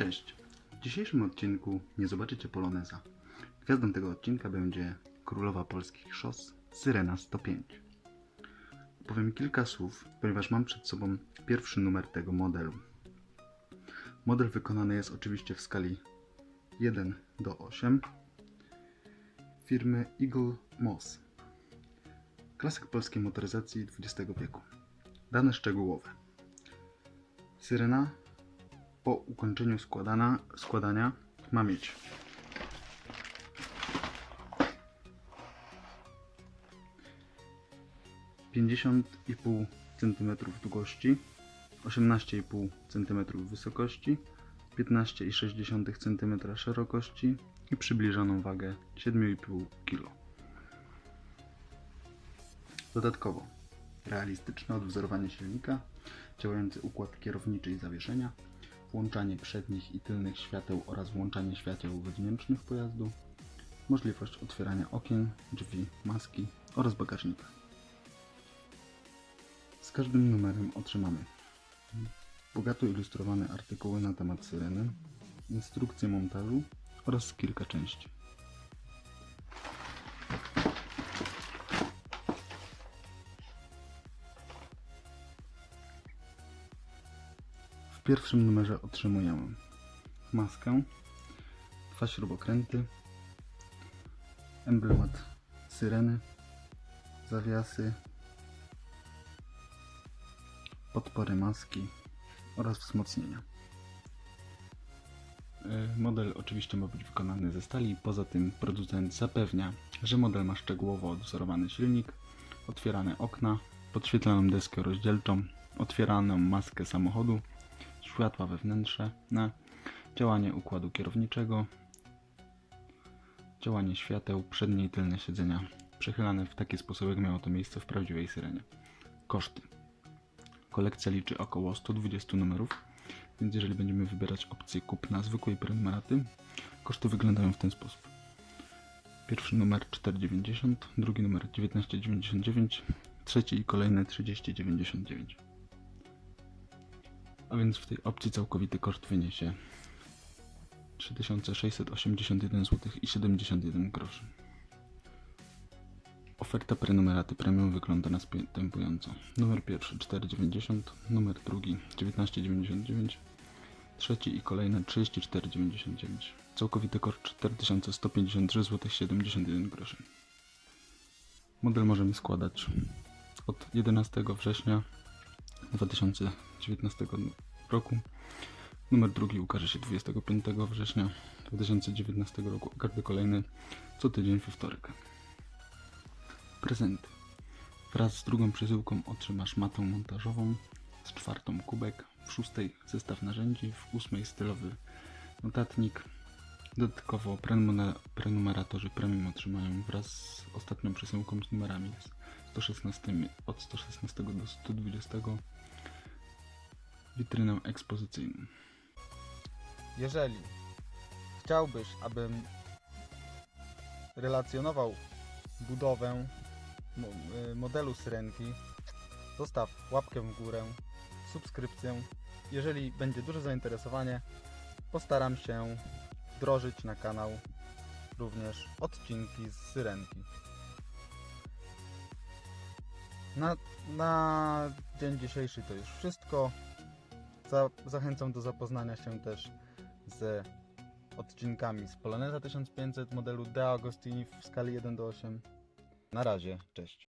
Cześć! W dzisiejszym odcinku nie zobaczycie Poloneza. Gwiazdą tego odcinka będzie królowa polskich szos Syrena 105. Powiem kilka słów, ponieważ mam przed sobą pierwszy numer tego modelu. Model wykonany jest oczywiście w skali 1 do 8 firmy Eagle Moss. Klasyk polskiej motoryzacji XX wieku. Dane szczegółowe. Syrena po ukończeniu składana, składania ma mieć pięćdziesiąt i pół cm długości, 18,5 cm wysokości, 15,6 cm szerokości i przybliżoną wagę 7,5 kg. Dodatkowo realistyczne odwzorowanie silnika, działający układ kierowniczy i zawieszenia, włączanie przednich i tylnych świateł oraz włączanie świateł wewnętrznych pojazdu, możliwość otwierania okien, drzwi, maski oraz bagażnika. Z każdym numerem otrzymamy bogato ilustrowane artykuły na temat syreny, instrukcje montażu oraz kilka części. W pierwszym numerze otrzymujemy maskę, dwa śrubokręty, emblemat syreny, zawiasy, podpory maski oraz wzmocnienia. E, Model oczywiście ma być wykonany ze stali, poza tym producent zapewnia, że model ma szczegółowo odwzorowany silnik, otwierane okna, podświetlaną deskę rozdzielczą, otwieraną maskę samochodu, światła wewnętrzne, działanie układu kierowniczego, działanie świateł, przednie i tylne siedzenia przechylane w taki sposób, jak miało to miejsce w prawdziwej syrenie. Koszty. Kolekcja liczy około 120 numerów, więc jeżeli będziemy wybierać opcję kupna zwykłej prenumeraty, koszty wyglądają w ten sposób. Pierwszy numer 4,90, drugi numer 19,99, trzeci i kolejny 30,99. A więc w tej opcji całkowity koszt wyniesie 3681 zł i 71 groszy. Oferta prenumeraty premium wygląda następująco. Numer pierwszy 4,90, numer drugi 19,99, trzeci i kolejny 34,99. Całkowity koszt 4153 zł 71 groszy. Model możemy składać od 11 września 2019 roku. Numer drugi ukaże się 25 września 2019 roku, a każdy kolejny co tydzień we wtorek. Prezenty. Wraz z drugą przesyłką otrzymasz matę montażową, z czwartą kubek, w szóstej zestaw narzędzi, w ósmej stylowy notatnik. Dodatkowo prenumera- prenumeratorzy premium otrzymają wraz z ostatnią przesyłką z numerami z 116, od 116 do 120 witrynę ekspozycyjną. Jeżeli chciałbyś, abym relacjonował budowę y, modelu syrenki, zostaw łapkę w górę, subskrypcję. Jeżeli będzie duże zainteresowanie, postaram się wdrożyć na kanał również odcinki z syrenki. Na, na dzień dzisiejszy to już wszystko. Za, zachęcam do zapoznania się też z odcinkami z Poloneza 1500 modelu De Agostini w skali 1 do 8. Na razie, cześć.